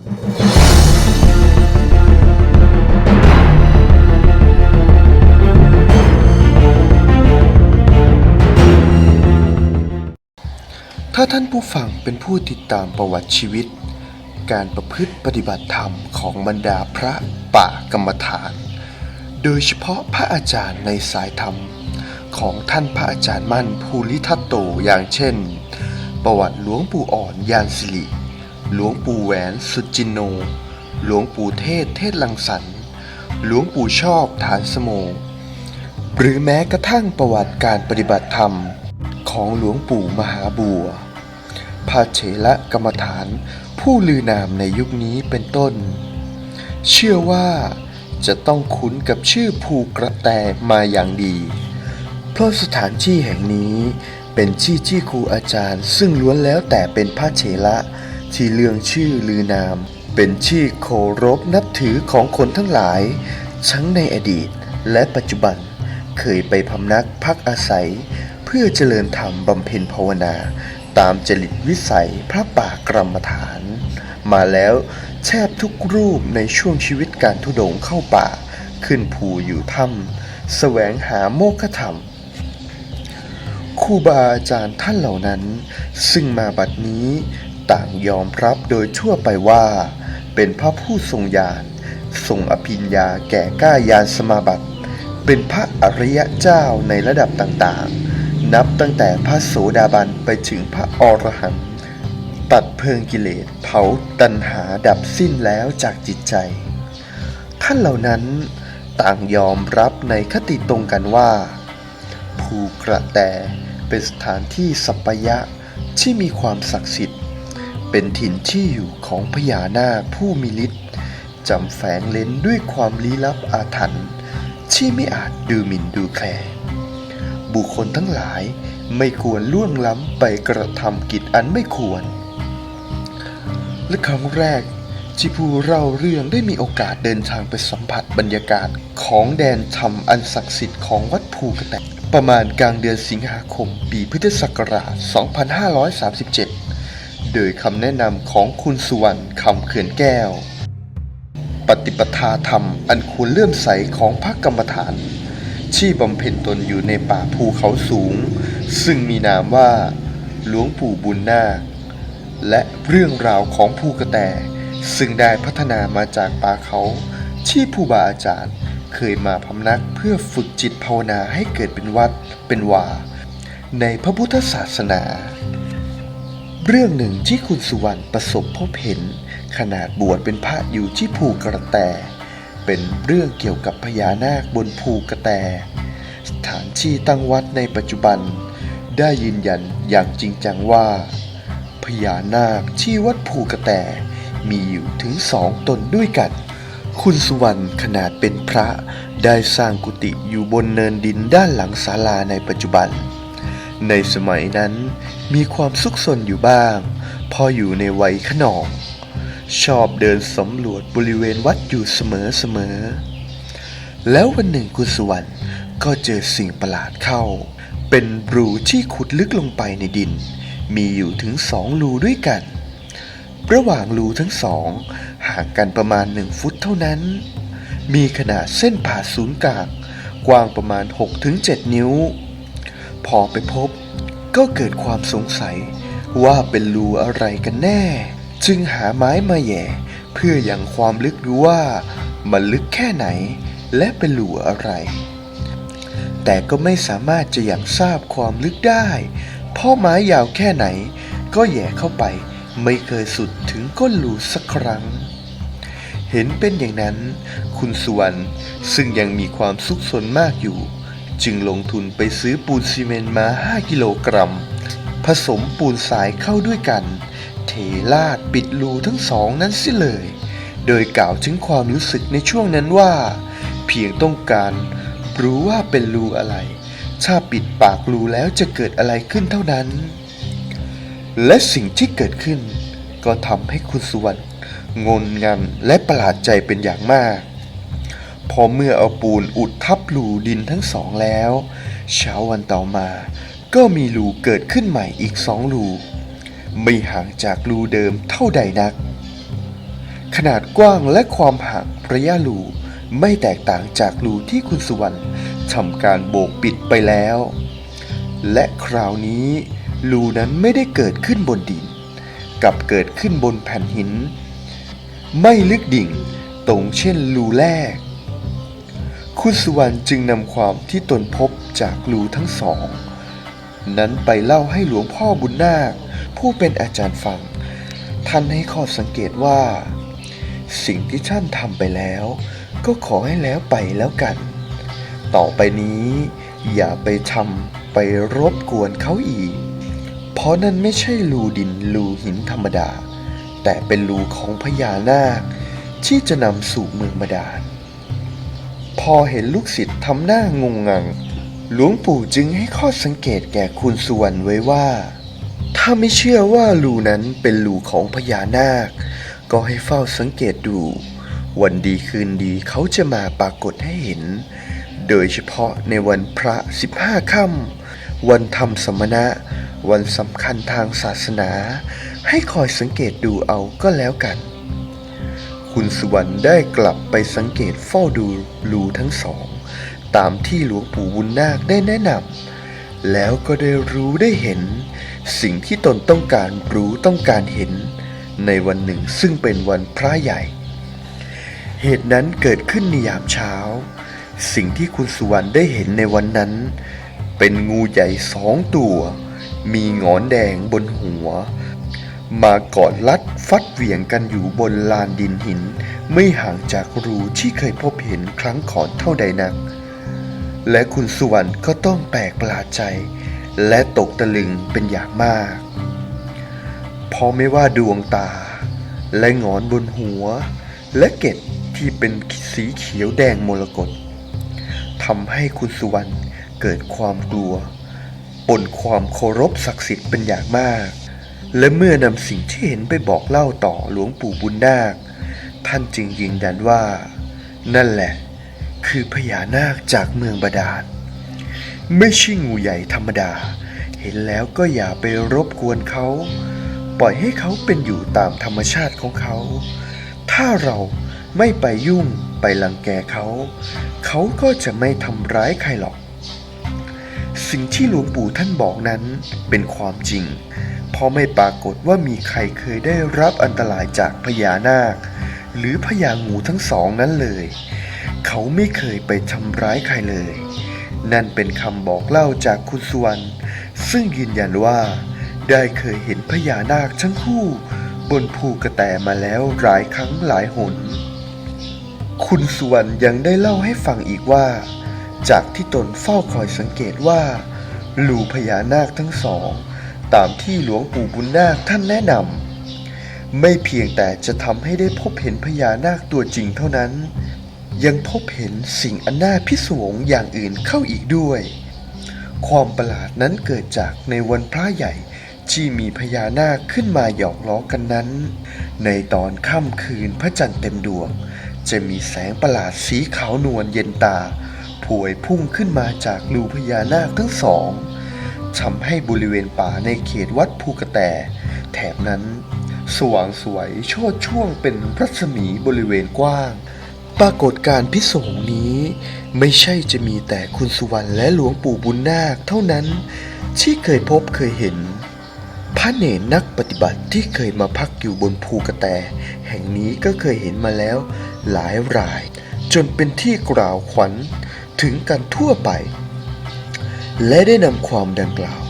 ถ้าท่านผู้ฟังเป็นผู้ติดตามประวัติชีวิต การประพฤติปฏิบัติธรรมของบรรดาพระป่ากรรมฐาน โดยเฉพาะพระอาจารย์ในสายธรรม ของท่านพระอาจารย์มั่นภูริทัตโตอย่างเช่น ประวัติหลวงปู่อ่อนยานสิริ หลวงปู่แหวนสุจินโน หลวงปู่เทศเทศลังสรรหลวงปู่ชอบฐานสโม หรือแม้กระทั่งประวัติการปฏิบัติธรรม ของหลวงปู่มหาบัวพระเถระกรรมฐานผู้ลือนามในยุคนี้เป็นต้น เชื่อว่าจะต้องคุ้นกับชื่อภูกระแตมาอย่างดี เพราะสถานที่แห่งนี้เป็นที่ที่ครูอาจารย์ ซึ่งล้วนแล้วแต่เป็นพระเถระ ที่เลืองชื่อลือนาม เป็นที่เคารพนับถือของคนทั้งหลาย ทั้งในอดีตและปัจจุบันเคยไปพำนักพักอาศัย เพื่อเจริญธรรมบำเพ็ญภาวนา ตามจริตวิสัยพระป่ากรรมฐาน มาแล้วแทบทุกรูปในช่วงชีวิตการทุดงเข้าป่า ขึ้นภูอยู่ถ้ำแสวงหาโมฆะธรรมครูบาอาจารย์ท่านเหล่านั้น ซึ่งมาบัดนี้ ต่างยอมรับโดยทั่วไปว่า เป็นพระผู้ทรงญาณทรงอภิญญาแก่ก้ายานสมาบัติ เป็นพระอริยะเจ้าในระดับต่างๆ นับตั้งแต่พระโสดาบันไปถึงพระอรหันต์ตัดเพลิงกิเลสเผาตัณหาดับสิ้นแล้วจากจิตใจ ท่านเหล่านั้นต่างยอมรับในคติตรงกันว่า ภูกระแตเป็นสถานที่สัปยะที่มีความศักดิ์สิทธิ์ เป็นถิ่นที่อยู่ของพญานาคผู้มีฤทธิ์จำแฝงเล้นด้วยความลี้ลับอาถรรพ์ที่ไม่อาจดูหมิ่นดูแคลบุคคลทั้งหลายไม่ควรล่วงล้ำไปกระทำกิจอันไม่ควร และครั้งแรกที่ผู้เล่าเรื่องได้มีโอกาสเดินทางไปสัมผัสบรรยากาศของแดนธรรมอันศักดิ์สิทธิ์ของวัดภูกระแตประมาณกลางเดือนสิงหาคมปีพุทธศักราช 2537 โดยคำแนะนำของคุณสุวรรณคำเขื่อนแก้ว ปฏิปทาธรรมอันควรเลื่อมใสของพระกรรมฐาน ที่บำเพ็ญตนอยู่ในป่าภูเขาสูง ซึ่งมีนามว่า หลวงปู่บุญนาค และเรื่องราวของภูกระแต ซึ่งได้พัฒนามาจากป่าเขาที่ผู้บาอาจารย์เคยมาพำนักเพื่อฝึกจิตภาวนาให้เกิดเป็นวัดเป็นวา ในพระพุทธศาสนา เรื่องหนึ่งที่คุณสุวรรณประสบพบเห็น ขนาดบวชเป็นพระอยู่ที่ภูกระแต เป็นเรื่องเกี่ยวกับพญานาคบนภูกระแต สถานที่ตั้งวัดในปัจจุบัน ได้ยืนยันอย่างจริงจังว่า พญานาคที่วัดภูกระแตมีอยู่ถึงสองตนด้วยกัน คุณสุวรรณขนาดเป็นพระได้สร้างกุฏิอยู่บนเนินดินด้านหลังศาลาในปัจจุบัน ในสมัยนั้นมีความสุขสนอยู่บ้าง พออยู่ในวัยขนองชอบเดินสำรวจบริเวณวัดอยู่เสมอๆแล้ววันหนึ่งคุณสุวรรณก็เจอสิ่งประหลาดเข้า เป็นรูที่ขุดลึกลงไปในดิน มีอยู่ถึงสองรูด้วยกัน ระหว่างรูทั้งสองห่างกันประมาณหนึ่งฟุตเท่านั้น มีขนาดเส้นผ่าศูนย์กลางกว้างประมาณ 6-7 นิ้ว พอไปพบ ก็เกิดความสงสัย ว่าเป็นรูอะไรกันแน่ จึงหาไม้มาแย่เพื่ออยังความลึกดูว่ามันลึกแค่ไหน และเป็นรูอะไร แต่ก็ไม่สามารถจะอยังทราบความลึกได้ เพราะไม้ยาวแค่ไหน ก็แย่เข้าไปไม่เคยสุดถึงก้นรูสักครั้ง เห็นเป็นอย่างนั้น คุณสุวรรณซึ่งยังมีความสุขสนมากอยู่ จึงลงทุนไปซื้อปูนซีเมนต์มา 5 กิโลกรัม ผสมปูนสายเข้าด้วยกัน เทลาดปิดรูทั้งสองนั้นสิเลย โดยกล่าวถึงความรู้สึกในช่วงนั้นว่า เพียงต้องการรู้ว่าเป็นรูอะไร ถ้าปิดปากรูแล้วจะเกิดอะไรขึ้นเท่านั้น และสิ่งที่เกิดขึ้น ก็ทำให้คุณสุวรรณงนงันและประหลาดใจเป็นอย่างมาก พอเมื่อเอาปูนอุดทับรูดินทั้งสองแล้ว เช้าวันต่อมา ก็มีรูเกิดขึ้นใหม่อีกสองรูไม่ห่างจากรูเดิมเท่าใดนัก ขนาดกว้างและความห่างระยะรูไม่แตกต่างจากรูที่คุณสุวรรณทำการโบกปิดไปแล้ว และคราวนี้รูนั้นไม่ได้เกิดขึ้นบนดิน กลับเกิดขึ้นบนแผ่นหิน ไม่ลึกดิ่งตรงเช่นรูแรก คุณสุวรรณจึงนำความที่ตนพบจากรูทั้งสอง นั้นไปเล่าให้หลวงพ่อบุญนาค ผู้เป็นอาจารย์ฟัง ท่านให้ข้อสังเกตว่า สิ่งที่ท่านทำไปแล้ว ก็ขอให้แล้วไปแล้วกัน ต่อไปนี้ อย่าไปทำไปรบกวนเขาอีก เพราะนั่นไม่ใช่รูดินรูหินธรรมดา แต่เป็นรูของพญานาค ที่จะนำสู่เมืองบาดาล พอเห็นลูกศิษย์ทำหน้างงงัง หลวงปู่จึงให้ข้อสังเกตแก่คุณสุวรรณไว้ว่า ถ้าไม่เชื่อว่ารูนั้นเป็นรูของพญานาค ก็ให้เฝ้าสังเกตดู วันดีคืนดีเขาจะมาปรากฏให้เห็น โดยเฉพาะในวันพระสิบห้าค่ำวันทำสมณะ วันสำคัญทางศาสนา ให้คอยสังเกตดูเอาก็แล้วกัน คุณสุวรรณได้กลับไปสังเกตเฝ้าดูรูทั้งสอง ตามที่หลวงปู่บุญนาคได้แนะนำแล้วก็ได้รู้ได้เห็น สิ่งที่ตนต้องการรู้ต้องการเห็น ในวันหนึ่งซึ่งเป็นวันพระใหญ่ เหตุนั้นเกิดขึ้นในยามเช้า สิ่งที่คุณสุวรรณได้เห็นในวันนั้น เป็นงูใหญ่สองตัว มีงอนแดงบนหัว มากอดลัดฟัดเหวี่ยงกันอยู่บนลานดินหิน ไม่ห่างจากรูที่เคยพบเห็นครั้งก่อนเท่าใดนัก และคุณสุวรรณก็ต้องแปลกประหลาดใจ และตกตะลึงเป็นอย่างมาก เพราะไม่ว่าดวงตา และงอนบนหัว และเกล็ดที่เป็นสีเขียวแดงมรกตทำให้คุณสุวรรณเกิดความกลัวปนความเคารพศักดิ์สิทธิ์เป็นอย่างมาก และเมื่อนำสิ่งที่เห็นไปบอกเล่าต่อหลวงปู่บุญนาค ท่านจึงยืนยันว่า นั่นแหละ คือพญานาคจากเมืองบาดาลไม่ใช่งูใหญ่ธรรมดา เห็นแล้วก็อย่าไปรบกวนเขา ปล่อยให้เขาเป็นอยู่ตามธรรมชาติของเขา ถ้าเราไม่ไปยุ่งไปลังแกเขา เขาก็จะไม่ทำร้ายใครหรอก สิ่งที่หลวงปู่ท่านบอกนั้นเป็นความจริง เพราะไม่ปรากฏว่ามีใครเคยได้รับอันตรายจากพญานาค หรือพญางูทั้งสองนั้นเลย เขาไม่เคยไปทำร้ายใครเลย นั่นเป็นคำบอกเล่าจากคุณสุวรรณซึ่งยืนยันว่า ได้เคยเห็นพญานาคทั้งคู่ บนภูกระแตมาแล้วหลายครั้งหลายหน คุณสุวรรณยังได้เล่าให้ฟังอีกว่า จากที่ตนเฝ้าคอยสังเกตว่าลูพญานาคทั้งสอง ตามที่หลวงปู่บุญนาคท่านแนะนำไม่เพียงแต่จะทำให้ได้พบเห็นพญานาคตัวจริงเท่านั้น ยังพบเห็นสิ่งอันน่าพิศวงอย่างอื่นเข้าอีกด้วย ความประหลาดนั้นเกิดจากในวันพระใหญ่ที่มีพญานาคขึ้นมาหยอกล้อกันนั้น ในตอนค่ำคืนพระจันทร์เต็มดวง จะมีแสงประหลาดสีขาวนวลเย็นตาพวยพุ่งขึ้นมาจากรูพญานาคทั้งสอง ทำให้บริเวณป่าในเขตวัดภูกระแต แถบนั้น สว่างสวยโชดช่วงเป็นรัศมีบริเวณกว้าง ปรากฏการพิศวงนี้ ไม่ใช่จะมีแต่คุณสุวรรณและหลวงปู่บุญนาคเท่านั้น ที่เคยพบเคยเห็น พระเนรนักปฏิบัติที่เคยมาพักอยู่บนภูกระแต แห่งนี้ก็เคยเห็นมาแล้วหลายราย จนเป็นที่กล่าวขวัญถึงกันทั่วไป และได้นำความดังกล่าว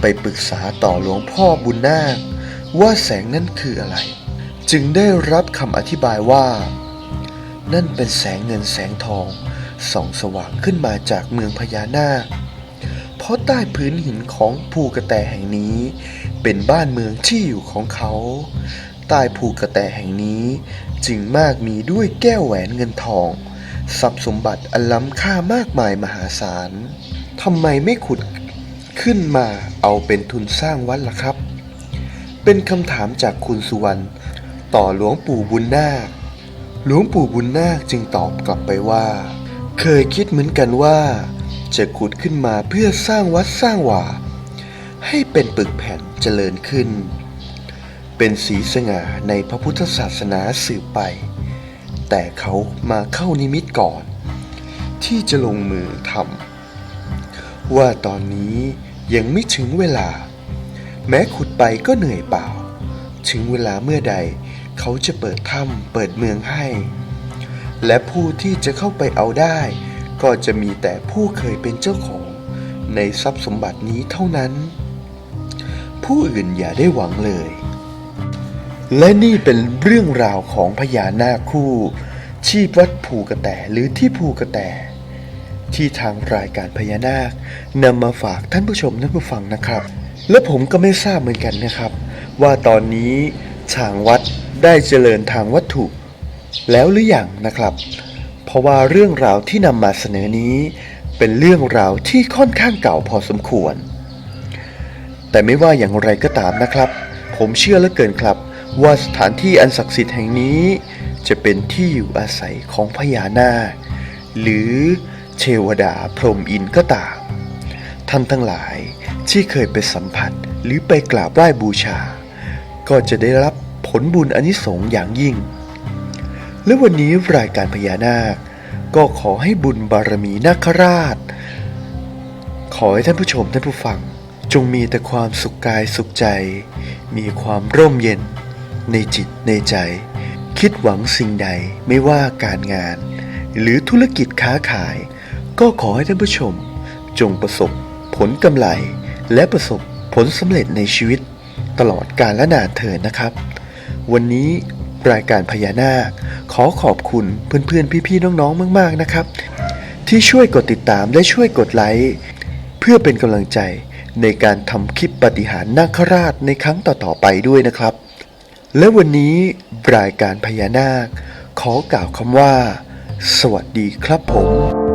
ไปปรึกษาต่อหลวงพ่อบุญนาค ว่าแสงนั้นคืออะไร จึงได้รับคำอธิบายว่า นั่นเป็นแสงเงินแสงทองส่องสว่างขึ้นมาจากเมืองพญานาค เพราะใต้พื้นหินของภูกระแตแห่งนี้ เป็นบ้านเมืองที่อยู่ของเขา ใต้ภูกระแตแห่งนี้จึงมากมีด้วยแก้วแหวนเงินทองทรัพย์สมบัติอันล้ำค่ามากมายมหาศาล ทำไมไม่ขุดขึ้นมาเอาเป็นทุนสร้างวัดล่ะครับ เป็นคำถามจากคุณสุวรรณต่อหลวงปู่บุญนาค หลวงปู่บุญนาคจึงตอบกลับไปว่า เคยคิดเหมือนกันว่า จะขุดขึ้นมาเพื่อสร้างวัดสร้างว่าให้เป็นปึกแผ่นเจริญขึ้น เป็นสีสง่าในพระพุทธศาสนาสืบไป แต่เขามาเข้านิมิตก่อน ที่จะลงมือทำ ว่าตอนนี้ยังไม่ถึงเวลา แม้ขุดไปก็เหนื่อยเปล่า ถึงเวลาเมื่อใดเขาจะเปิดถ้ำเปิดเมืองให้ และผู้ที่จะเข้าไปเอาได้ ก็จะมีแต่ผู้เคยเป็นเจ้าของ ในทรัพย์สมบัตินี้เท่านั้น ผู้อื่นอย่าได้หวังเลย และนี่เป็นเรื่องราวของพญานาคคู่ ชีพวัดภูกระแตหรือที่ภูกระแต ที่ทางรายการพญานาคนำมาฝากท่านผู้ชมท่านผู้ฟังนะครับ และผมก็ไม่ทราบเหมือนกันนะครับ ว่าตอนนี้ทางวัดได้เจริญทางวัตถุ แล้วหรืออยังนะครับ เพราะว่าเรื่องราวที่นำมาเสนอนี้ เป็นเรื่องราวที่ค่อนข้างเก่าพอสมควร แต่ไม่ว่าอย่างไรก็ตามนะครับ ผมเชื่อเหลือเกินครับ ว่าสถานที่อันศักดิ์สิทธิ์แห่งนี้ จะเป็นที่อยู่อาศัยของพญานาคหรือ เทวดาพรหมอินก็ตามท่านทั้งหลายที่เคยไปสัมผัสหรือไปกราบไหว้บูชา ก็จะได้รับผลบุญอนิสงส์อย่างยิ่ง และวันนี้รายการพญานาค ก็ขอให้บุญบารมีนาคราช ขอให้ท่านผู้ชมท่านผู้ฟัง จงมีแต่ความสุขกายสุขใจ มีความร่มเย็น ในจิตในใจ คิดหวังสิ่งใดไม่ว่าการงาน หรือธุรกิจค้าขาย ก็ขอให้ท่านผู้ชม จงประสบผลกำไร และประสบผลสำเร็จในชีวิต ตลอดกาลและนานเถิดนะครับ วันนี้รายการพญานาค ขอขอบคุณเพื่อนๆ พี่ๆ น้องๆ มากๆ นะครับ ที่ช่วยกดติดตามและช่วยกดไลค์เพื่อเป็นกำลังใจในการทำคลิปปฏิหารนาคราชในครั้งต่อๆไปด้วยนะครับ และวันนี้รายการพญานาค ขอกล่าวคำว่า สวัสดีครับผม